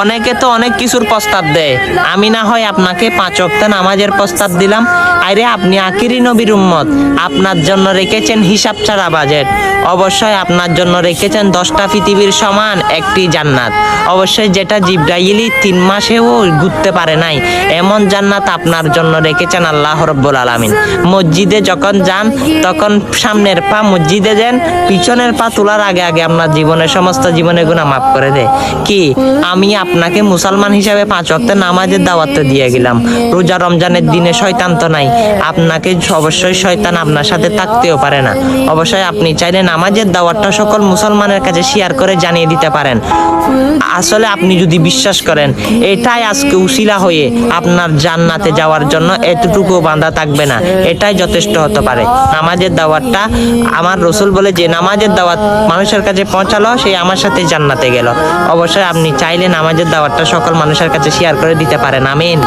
অনেকে তো অনেক কিছুর প্রস্তাব দেয়। আমি না হয় আপনাকে পাঁচ অক্ত নামাজের প্রস্তাব দিলাম। আরে আপনি আকিরি নবীর উম্মত। আপনার জন্য রেখেছেন হিসাব ছাড়া বাজেট। অবশ্যই আপনার জন্য রেখেছেন দশটা পৃথিবীর সমান একটি জান্নাত। অবশ্যই যেটা জিব্রাইলি তিন মাসেও ঘুরতে পারে নাই, এমন জান্নাত আপনার জন্য রেখেছেন আল্লাহ রব্বুল আলামিন। মসজিদে যখন যান, তখন সামনের পা মসজিদে যান, পিছনের পা তোলার আগে আগে আপনার জীবনের সমস্ত জীবনের গুণা মাফ করে দেয়। কি? আমি আপনাকে মুসলমান হিসাবে পাঁচ ওয়াক্ত নামাজের দাওয়াত দিয়ে গেলাম। রোজা রমজানের দিনে শয়তান তো নাই। আপনাকে অবশ্যই শয়তান আপনার সাথে থাকতেও পারে না। অবশ্যই আপনি চাইলে নামাজের দাওয়াতটা সকল মুসলমানের কাছে শেয়ার করে জানিয়ে দিতে পারেন। আসলে আপনি যদি বিশ্বাস করেন, এটাই আজকে উশিলা হয়ে আপনার জান্নাতে যাওয়ার জন্য এতটুকু বাঁধা থাকবে না। এটাই যথেষ্ট হতে পারে। নামাজের দাওয়াতটা আমার রসুল বলে যে, নামাজের দাওয়াত মানুষের কাছে পৌঁছালো সেই আমার সাথে জান্নাতে গেল। অবশ্যই আপনি চাইলে নামাজের দাওয়াতটা সকল মানুষের কাছে শেয়ার করে দিতে পারেন। আমিন।